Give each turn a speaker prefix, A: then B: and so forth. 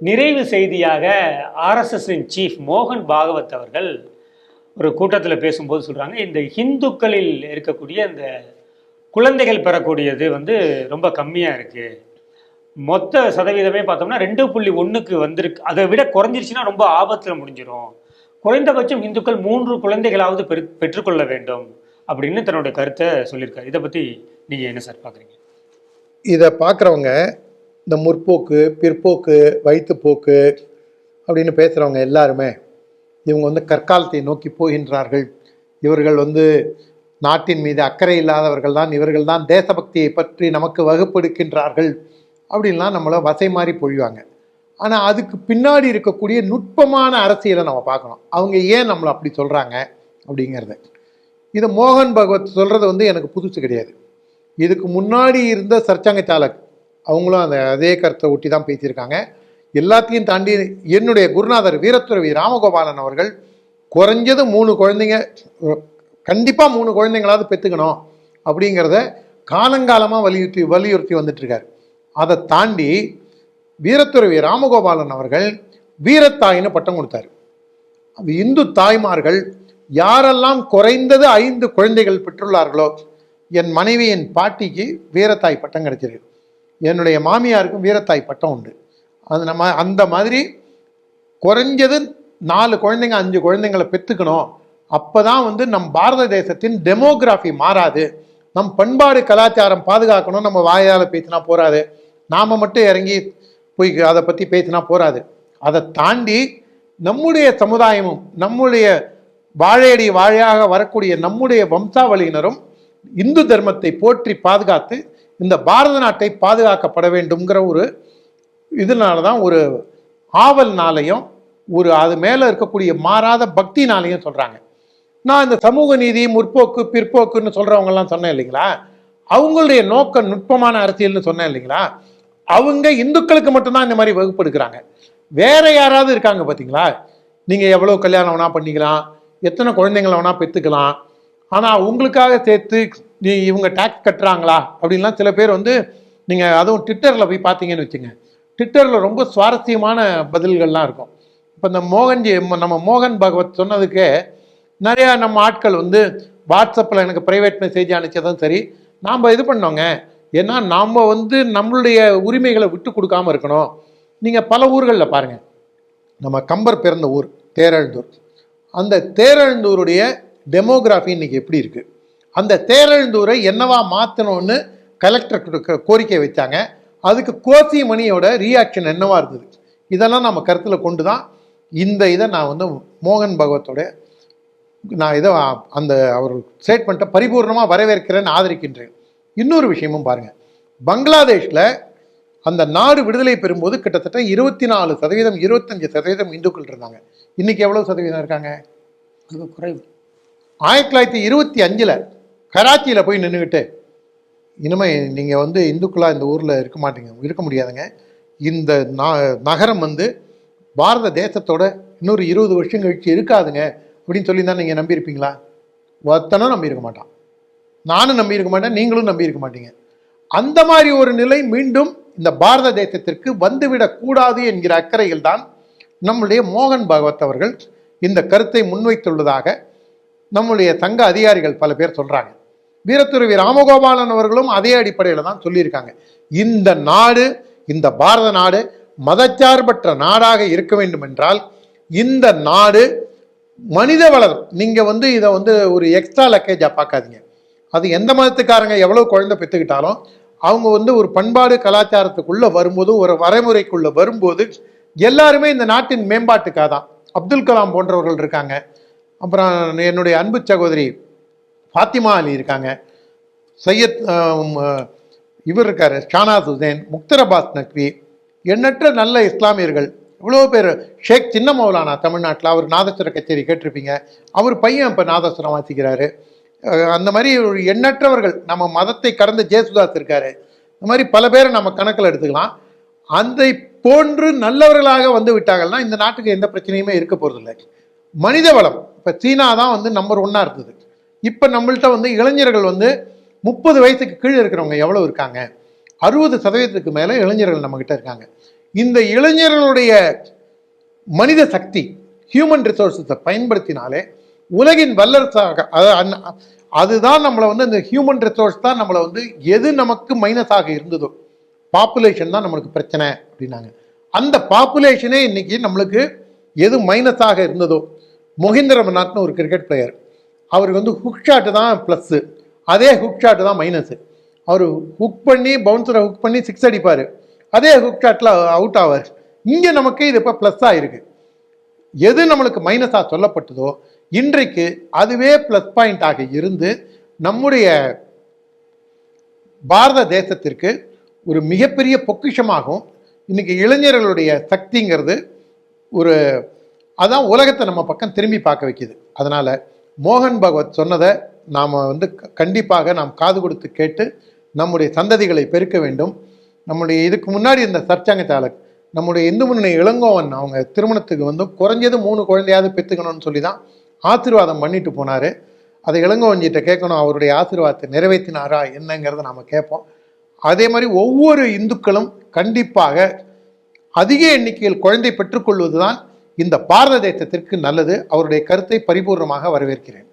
A: நிறைவு செய்தியாக ஆர்எஸ்எஸ்ஸின் சீஃப் மோகன் பாகவத் அவர்கள் ஒரு கூட்டத்தில் பேசும்போது சொல்கிறாங்க இந்த இந்துக்களில் இருக்கக்கூடிய இந்த குழந்தைகள் பெறக்கூடியது வந்து ரொம்ப கம்மியாக இருக்குது மொத்த சதவீதமே பார்த்தோம்னா ரெண்டு புள்ளி ஒன்றுக்கு வந்திருக்கு. அதை விட குறைஞ்சிருச்சுன்னா ரொம்ப ஆபத்தில் முடிஞ்சிடும் குறைந்தபட்சம் இந்துக்கள் மூன்று குழந்தைகளாவது பெரு பெற்றுக்கொள்ள வேண்டும் அப்படின்னு தன்னுடைய கருத்தை சொல்லியிருக்காரு. இதை பற்றி நீங்கள் என்ன சார் பார்க்குறீங்க
B: இதை பார்க்குறவங்க இந்த முற்போக்கு பிற்போக்கு வயிற்றுப்போக்கு அப்படின்னு பேசுகிறவங்க எல்லாருமே இவங்க வந்து கற்காலத்தை நோக்கி போகின்றார்கள். இவர்கள் வந்து நாட்டின் மீது அக்கறை இல்லாதவர்கள் தான் இவர்கள் தான் தேசபக்தியை பற்றி நமக்கு வகுப்படுக்கின்றார்கள் அப்படின்லாம் நம்மளை வசை மாறி பொழிவாங்க. ஆனால் அதுக்கு பின்னாடி இருக்கக்கூடிய நுட்பமான அரசியலை நம்ம பார்க்கணும். அவங்க ஏன் நம்மளை அப்படி சொல்கிறாங்க அப்படிங்கிறத. இது மோகன் பகவத் சொல்கிறது வந்து எனக்கு புதுசு கிடையாது. இதுக்கு முன்னாடி இருந்த சர்ச்சங்க சாலக் அவங்களும் அந்த அதே கருத்தை ஒட்டி தான் பேசியிருக்காங்க. எல்லாத்தையும் தாண்டி என்னுடைய குருநாதர் வீரத்துறவி ராமகோபாலன் அவர்கள் குறைஞ்சது மூணு குழந்தைங்க கண்டிப்பாக மூணு குழந்தைங்களாவது பெற்றுக்கணும் அப்படிங்கிறத காலங்காலமாக வலியுறுத்தி வலியுறுத்தி வந்துட்டுருக்கார். அதை தாண்டி வீரத்துறவி ராமகோபாலன் அவர்கள் வீரத்தாயின்னு பட்டம் கொடுத்தாரு. அது இந்து தாய்மார்கள் யாரெல்லாம் குறைந்தது ஐந்து குழந்தைகள் பெற்றுள்ளார்களோ என் மனைவி என் பாட்டிக்கு வீரத்தாய் பட்டம் கிடைச்சிருக்கு. என்னுடைய மாமியாருக்கும் வீரத்தாய் பட்டம் உண்டு. அது நம்ம அந்த மாதிரி குறைஞ்சது நாலு குழந்தைங்க அஞ்சு குழந்தைங்களை பெற்றுக்கணும் அப்போ தான் வந்து நம் பாரத தேசத்தின் டெமோகிராஃபி மாறாது. நம் பண்பாடு கலாச்சாரம் பாதுகாக்கணும். நம்ம வாயால் பேசினா போகாது நாம் மட்டும் இறங்கி போய் அதை பற்றி பேசினா போகாது அதை தாண்டி நம்முடைய சமுதாயமும் நம்முடைய வாழையடி வாழையாக வரக்கூடிய நம்முடைய வம்சாவளியினரும் இந்து தர்மத்தை போற்றி பாதுகாத்து இந்த பாரத நாட்டை பாதுகாக்கப்பட வேண்டும்ங்கிற ஒரு இதனால தான் ஒரு ஆவல்னாலையும் ஒரு அது மேலே இருக்கக்கூடிய மாறாத பக்தினாலையும் சொல்கிறாங்க நான் இந்த சமூக நீதி முற்போக்கு பிற்போக்குன்னு சொல்கிறவங்கலாம் சொன்னேன் இல்லைங்களா? அவங்களுடைய நோக்க நுட்பமான அரசியல்னு சொன்னேன் இல்லைங்களா? அவங்க இந்துக்களுக்கு மட்டும்தான் இந்த மாதிரி வகுப்பு எடுக்கிறாங்க வேற யாராவது இருக்காங்க பார்த்தீங்களா நீங்கள் எவ்வளோ கல்யாணம் வேணால் பண்ணிக்கலாம் எத்தனை குழந்தைங்களை வேணா பெற்றுக்கலாம் ஆனால் உங்களுக்காக சேர்த்து நீ இவங்க டேக்ஸ் கட்டுறாங்களா? அப்படின்லாம் சில பேர் வந்து நீங்கள் அதுவும் ட்விட்டரில் போய் பார்த்தீங்கன்னு வச்சுங்க. ட்விட்டரில் ரொம்ப சுவாரஸ்யமான பதில்கள்லாம் இருக்கும். இப்போ இந்த மோகன்ஜி நம்ம மோகன் பகவத் சொன்னதுக்கு நிறையா நம்ம ஆட்கள் வந்து வாட்ஸ்அப்பில் எனக்கு ப்ரைவேட் மெசேஜ் அனுப்பிச்சதும் சரி நாம் இது பண்ணோங்க. ஏன்னா நாம் வந்து நம்மளுடைய உரிமைகளை விட்டு கொடுக்காம இருக்கணும். நீங்கள் பல ஊர்களில் பாருங்கள் நம்ம கம்பர் பிறந்த ஊர் தேரழுந்தூர். அந்த தேரழுந்தூருடைய டெமோகிராஃபி இன்னைக்கு எப்படி இருக்குது அந்த தேரெழுந்தூரை என்னவா மாற்றணும்னு கலெக்டர் கோரிக்கை வைத்தாங்க அதுக்கு கோசி மணியோட ரியாக்ஷன் என்னவா இருந்தது? இதெல்லாம் நம்ம கருத்தில் கொண்டு தான் இந்த இதை நான் வந்து மோகன் பகவத்தோட நான் இதை அந்த அவர் ஸ்டேட்மெண்ட்டை பரிபூர்ணமாக வரவேற்கிறேன்னு ஆதரிக்கின்றேன். இன்னொரு விஷயமும் பாருங்கள் பங்களாதேஷில் அந்த நாடு விடுதலை பெறும்போது கிட்டத்தட்ட இருபத்தி நாலு சதவீதம் இருபத்தஞ்சு சதவீதம் இந்துக்கள் இருந்தாங்க. இன்றைக்கி எவ்வளோ சதவீதம் இருக்காங்க?
A: அது குறைவு.
B: ஆயிரத்தி தொள்ளாயிரத்தி இருபத்தி அஞ்சில் கராச்சியில் போய் நின்றுக்கிட்டு இனிமே நீங்கள் வந்து இந்துக்களாக இந்த ஊரில் இருக்க மாட்டீங்க இருக்க முடியாதுங்க. இந்த நகரம் வந்து பாரத தேசத்தோட இன்னொரு இருபது வருஷம் கழிச்சு இருக்காதுங்க அப்படின்னு சொல்லி தான் நீங்கள் நம்பியிருப்பீங்களா? ஒருத்தனும் நம்பியிருக்க மாட்டான். நானும் நம்பியிருக்க மாட்டேன் நீங்களும் நம்பியிருக்க மாட்டீங்க. அந்த மாதிரி ஒரு நிலை மீண்டும் இந்த பாரத தேசத்திற்கு வந்துவிடக்கூடாது என்கிற அக்கறையில் தான் நம்முடைய மோகன் பாகவத் அவர்கள் இந்த கருத்தை முன்வைத்துள்ளதாக நம்முடைய தங்க அதிகாரிகள் பல பேர் சொல்றாங்க. வீரத்துறவி ராமகோபாலன் அவர்களும் அதே அடிப்படையில் தான் சொல்லியிருக்காங்க. இந்த நாடு இந்த பாரத நாடு மதச்சார்பற்ற நாடாக இருக்க வேண்டும் என்றால் இந்த நாடு மனித வளம். நீங்க வந்து இதை வந்து ஒரு எக்ஸ்ட்ரா லக்கேஜா பார்க்காதீங்க. அது எந்த மதத்துக்காரங்க எவ்வளவு குழந்தை பெற்றுக்கிட்டாலும் அவங்க வந்து ஒரு பண்பாடு கலாச்சாரத்துக்குள்ள வரும்போது ஒரு வரைமுறைக்குள்ள வரும்போது எல்லாருமே இந்த நாட்டின் மேம்பாட்டுக்காக தான் அப்துல் கலாம் போன்றவர்கள் இருக்காங்க. அப்புறம் என்னுடைய அன்பு சகோதரி ஃபாத்திமா அலி இருக்காங்க. சையத் இவர் இருக்கார் ஷானாஸ் ஹுசேன் முக்தர் அப்பாஸ் நக்வி. எண்ணற்ற நல்ல இஸ்லாமியர்கள். இவ்வளோ பேர் ஷேக் சின்ன மௌலானா தமிழ்நாட்டில் அவர் நாதஸ்வர கச்சேரி கேட்டிருப்பீங்க. அவர் பையன் இப்போ நாதஸ்வரம் வாசிக்கிறாரு. அந்த மாதிரி ஒரு எண்ணற்றவர்கள் நம்ம மதத்தை கடந்த ஜேசுதாஸ் இருக்காரு. இந்த மாதிரி பல பேரை நம்ம கணக்கில் எடுத்துக்கலாம். அந்த போன்று நல்லவர்களாக வந்து விட்டாங்கன்னா இந்த நாட்டுக்கு எந்த பிரச்சனையுமே இருக்க போகிறதில்லை மனித வளம். இப்போ சீனா தான் வந்து நம்பர் ஒன்னாக இருந்தது. இப்போ நம்மள்ட்ட வந்து இளைஞர்கள் வந்து முப்பது வயசுக்கு கீழே இருக்கிறவங்க எவ்வளோ இருக்காங்க? அறுபது சதவீதத்துக்கு மேலே இளைஞர்கள் நம்மக்கிட்ட இருக்காங்க. இந்த இளைஞர்களுடைய மனித சக்தி ஹியூமன் ரிசோர்ஸஸை பயன்படுத்தினாலே உலகின் வல்லரசாக அந்- அதுதான் நம்மளை வந்து இந்த ஹியூமன் ரிசோர்ஸ் தான் நம்மளை வந்து எது நமக்கு மைனஸாக இருந்ததோ பாப்புலேஷன் தான் நம்மளுக்கு பிரச்சனை அப்படின்னாங்க. அந்த பாப்புலேஷனே இன்னைக்கு நம்மளுக்கு எது மைனஸாக இருந்ததோ மொஹிந்திர மன்னாத்னு ஒரு கிரிக்கெட் பிளேயர் அவருக்கு வந்து ஹுக் ஷாட்டு தான் ப்ளஸ்ஸு அதே ஹுக் ஷாட்டு தான் மைனஸு அவர் ஹுக் பண்ணி பவுன்சரை ஹுக் பண்ணி சிக்ஸ் அடிப்பார். அதே ஹுக் ஷாட்டில் அவுட் ஆவார். இங்கே நமக்கு இது இப்போ ப்ளஸ்ஸாக இருக்குது எது நம்மளுக்கு மைனஸாக சொல்லப்பட்டதோ இன்றைக்கு அதுவே ப்ளஸ் பாயிண்ட்டாக இருந்து நம்முடைய பாரத தேசத்திற்கு ஒரு மிகப்பெரிய பொக்கிஷமாகும். இன்றைக்கி இளைஞர்களுடைய சக்திங்கிறது ஒரு அதான் உலகத்தை நம்ம பக்கம் திரும்பி பார்க்க வைக்கிது. அதனால் மோகன் பகவத் சொன்னதை நாம் வந்து க- கண்டிப்பாக நாம் காது கொடுத்து கேட்டு நம்முடைய சந்ததிகளை பெருக்க வேண்டும். நம்முடைய இதுக்கு முன்னாடி இருந்த சர்ச்சாங்க சாலக் நம்முடைய இந்து முன்னணி இளங்கோவன் அவங்க திருமணத்துக்கு வந்து குறைஞ்சது மூணு குழந்தையாவது பெற்றுக்கணும்னு சொல்லி தான் ஆசீர்வாதம் பண்ணிட்டு போனார். அதை இளங்கோவன்கிட்ட கேட்கணும் அவருடைய ஆசீர்வாதத்தை நிறைவேற்றினாரா என்னங்கிறத நாம் கேட்போம். அதே மாதிரி ஒவ்வொரு இந்துக்களும் கண்டிப்பாக அதிக எண்ணிக்கையில் குழந்தை பெற்றுக்கொள்வது தான் இந்த பாரத தேசத்திற்கு நல்லது. அவருடைய கருத்தை பரிபூர்ணமாக வரவேற்கிறேன்.